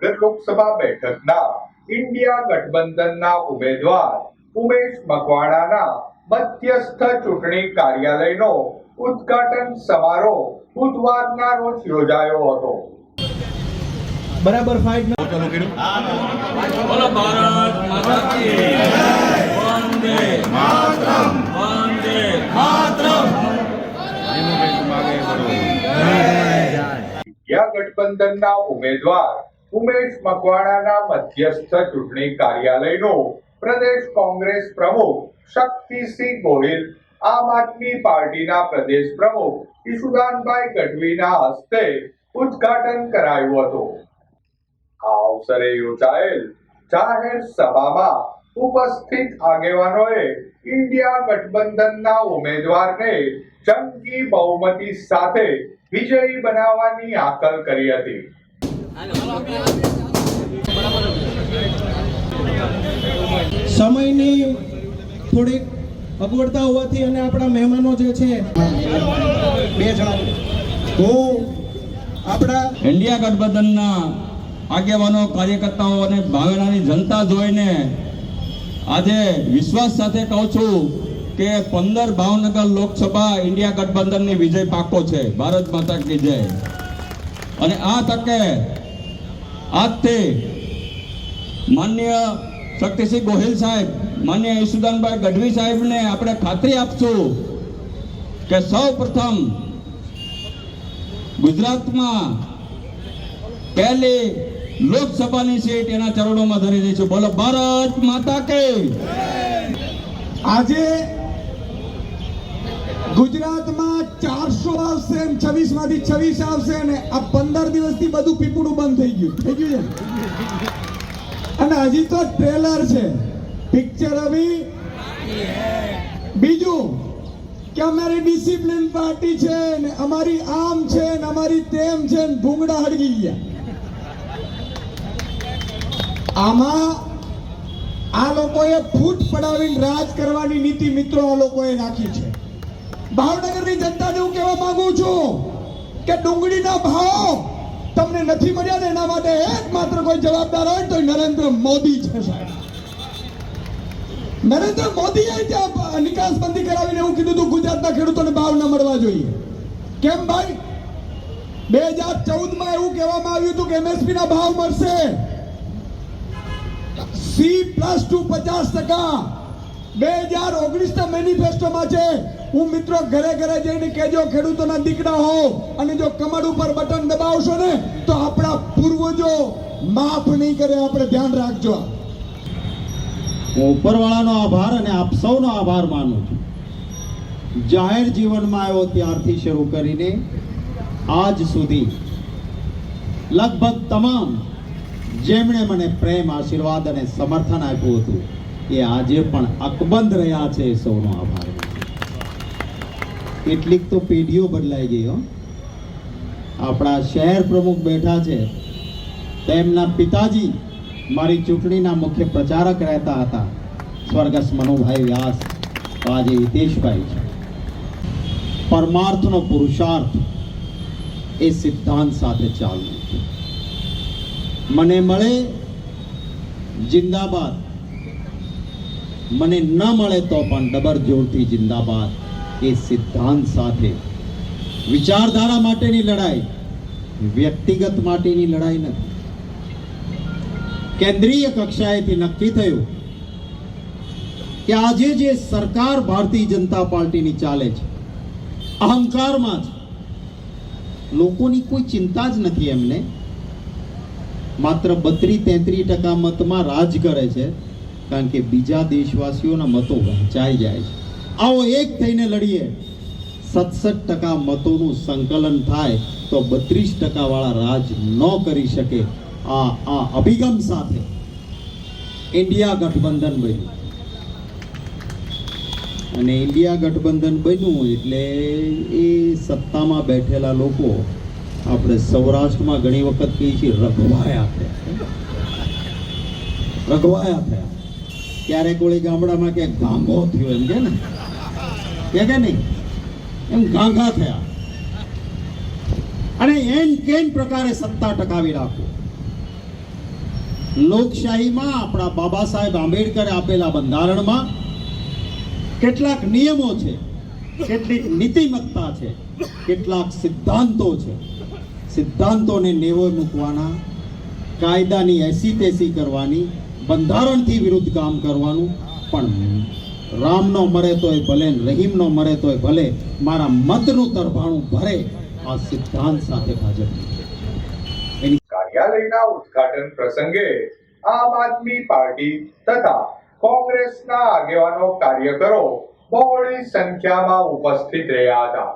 ભાવનગર લોકસભા બેઠકના ઇન્ડિયા ગઠબંધનના ઉમેદવાર ઉમેશ મકવાણાના મધ્યસ્થ ચૂંટણી કાર્યાલયનો ઉદ્ઘાટન સમારોહ બુધવારના રોજ યોજાયો હતો. બરાબર ફાઇટ બોલો ભારત માતા કી વંદે માતરમ. વંદે માતરમ. ઇન્ડિયા ગઠબંધનના ઉમેદવાર ઉમેશ મકવાણાના મધ્યસ્થ ચૂંટણી કાર્યાલયનો પ્રદેશ કોંગ્રેસ પ્રમુખ શક્તિસિંહ ગોહિલ, આમ આદમી પાર્ટીના પ્રદેશ પ્રમુખ ઈશુદાનભાઈ ગઢવીના હસ્તે ઉદઘાટન કરાયું હતું. આ અવસરે યોજાયેલ જાહેર સભામાં ઉપસ્થિત આગેવાનોએ ઇન્ડિયા ગઠબંધનના ઉમેદવારને જંગી બહુમતી સાથે વિજયી બનાવવાની હાકલ કરી હતી. સમયની થોડીક અગવડતા હોવાથી અને આપણા મહેમાનો જે છે, બે જણા. હું આપણા ઇન્ડિયા ગઠબંધનના આગેવાનો, કાર્યકર્તાઓ અને ભાવનાની જનતા જોઈને આજે વિશ્વાસ સાથે કહું છું કે પંદર ભાવનગર લોકસભા ઇન્ડિયા ગઠબંધનની વિજય પાકો છે. ભારત માતા કી જય. અને આ તકે આજથી માન્ય શક્તિસિંહ ગોહિલ સાહેબ, માન્ય ઈશુદાનભાઈ ગઢવી સાહેબને આપણે ખાતરી આપશું કે સૌ પ્રથમ ગુજરાતમાં પહેલી લોકસભાની સીટ એના ચરણોમાં ધરી દઈશું. બોલો, ભારત માતા કે આજે ગુજરાતમાં ચારસો આવશે છવ્વીસમાંથી છવ્વીસ આવશે ને આ પંદર દિવસથી બધું પીપળું બંધ થઈ ગયું. થઈ ગયું છે? અને હજી તો ટ્રેલર છે. પિક્ચર હવી બીજું, કે અમારી ડિસિપ્લિન પાર્ટી છે ને અમારી આમ છે ને અમારી તેમ છે ને ભૂંગળા હળગી ગયા. આમાં આ લોકોએ ફૂટ પડાવીને રાજ કરવાની નીતિ મિત્રો આ લોકોએ નાખી છે. ભાવનગરની જનતાને હું કહેવા માંગુ છું કે ડુંગળીના ભાવ તમને નથી મળ્યા ને એના માટે એકમાત્ર કોઈ જવાબદાર હોય તો નરેન્દ્ર મોદી છે, સાહેબ. નરેન્દ્ર મોદીએ ત્યાં નિકાસબંધી કરાવીને એવું કીધું હતું, ગુજરાતના ખેડૂતોને ભાવ ન મળવા જોઈએ. કેમ ભાઈ? બે હજાર ચૌદમાં એવું કહેવામાં આવ્યું હતું કે એમએસપી ના ભાવ મળશે. સી પ્લસ ટુ પચાસ ટકા. બે હજાર ઓગણીસ ના મેનિફેસ્ટોમાં છે. હું મિત્રો ઘરે ઘરે જઈને કહેજો, ખેડૂતોના દીકરા હો, અને જો કમર ઉપર બટન દબાવશો ને, તો આપણા પૂર્વજો માફ નહીં કરે, આપણે ધ્યાન રાખજો. હું ઉપરવાળાનો આભાર અને આપ સૌનો આભાર માનું છું. જાહેર જીવનમાં આવ્યો ત્યારથી શરૂ કરીને આજ સુધી લગભગ તમામ જેમણે મને પ્રેમ, આશીર્વાદ અને સમર્થન આપ્યું હતું એ આજે પણ અકબંધ રહ્યા છે સૌનો આભાર. કેટલીક તો પેઢીઓ બદલાઈ ગઈ હો. આપણા શહેર પ્રમુખ બેઠા છે. તેમના પિતાજી મારી ચૂંટણીના મુખ્ય પ્રચારક રહેતા હતા. સ્વર્ગસ્થ મનુભાઈ વ્યાસ આજે હિતેશભાઈ છે. પરમાર્થનો પુરુષાર્થ એ સિદ્ધાંત સાથે ચાલવું મને મળે જિંદાબાદ. મને ન મળે તો પણ ડબર જોરથી જિંદાબાદ એ સિદ્ધાંત સાથે. વિચારધારા માટેની લડાઈ, વ્યક્તિગત માટેની લડાઈ નથી. કેન્દ્રીય કક્ષાએથી નક્કી થયું કે આજે જે સરકાર ભારતીય જનતા પાર્ટીની ચાલે છે, અહંકારમાં જ. લોકોની કોઈ ચિંતા જ નથી એમને. માત્ર બત્રી તેત્રી ટકા મતમાં રાજ કરે છે. કારણ કે બીજા દેશવાસીઓના મતો વહેંચાઈ જાય છે. આવો એક થઈને લડીએ. સતસઠ ટકા મતોનું સંકલન થાય તો બત્રીસ ટકાવાળા રાજ ન કરી શકે આ આ અભિગમ સાથે. ઇન્ડિયા ગઠબંધન બન્યું. અને ઇન્ડિયા ગઠબંધન બન્યું એટલે એ સત્તામાં બેઠેલા લોકો આપણે સૌરાષ્ટ્રમાં ઘણી વખત કહીએ છીએ, રઘવાયા થયા. રઘવાયા થયા. ક્યારેક ઓળી ગામડામાં કે ગાંગો થયો એમ કે ને? કે કે નહીં? એમ ગાંગા થયા. અને એમ કેમ પ્રકારે સત્તા ટકાવી રાખો? લોકશાહીમાં આપણા બાબા સાહેબ આંબેડકરે આપેલા બંધારણમાં કેટલાક નિયમો છે, કેટલીક નીતિમત્તા છે, કેટલાક સિદ્ધાંતો છે. સિદ્ધાંતોને નેવો મૂકવાના, કાયદાની એસી તેસી કરવાની બંધારણથી વિરુદ્ધ કામ કરવાનું. પણ રામનો મરે તોય ભલે રહીમનો મરે તોય ભલે, મારા મતનું તરફાણું ભરે, આ સિદ્ધાંત સાથે ભાજપ કાર્યાલયના ઉદ્ઘાટન પ્રસંગે આમ આદમી પાર્ટી તથા કોંગ્રેસના આગેવાનો કાર્યકરો બહોળી સંખ્યામાં ઉપસ્થિત રહ્યા હતા.